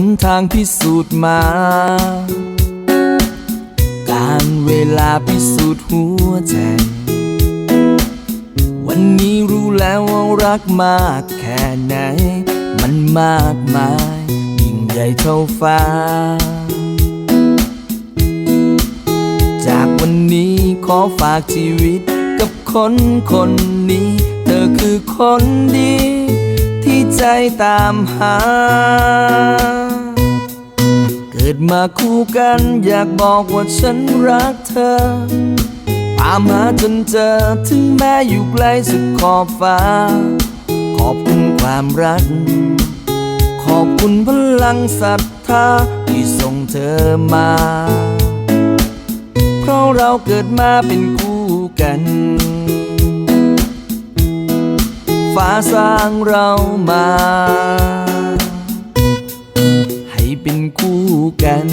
นทางพิสูจน์มา การเวลาพิสูจน์หัวใจ วันนี้รู้แล้วว่ารักมากแค่ไหน มันมากมาย ยิ่งใหญ่เท่าฟ้า จากวันนี้ขอฝากชีวิตกับคนคนนี้ เธอคือคนดีที่ใจตามหา กิดมาคู่กัน อยากบอกว่าฉันรักเธอ ตามหาจนเจอถึงแม้อยู่ไกลสุดขอบฟ้า ขอบคุณความรัก ขอบคุณพลังศรัทธาที่ส่งเธอมา เพราะเราเกิดมาเป็นคู่กันฟ้าสร้างเรามา ให้เป็นคู่ กัน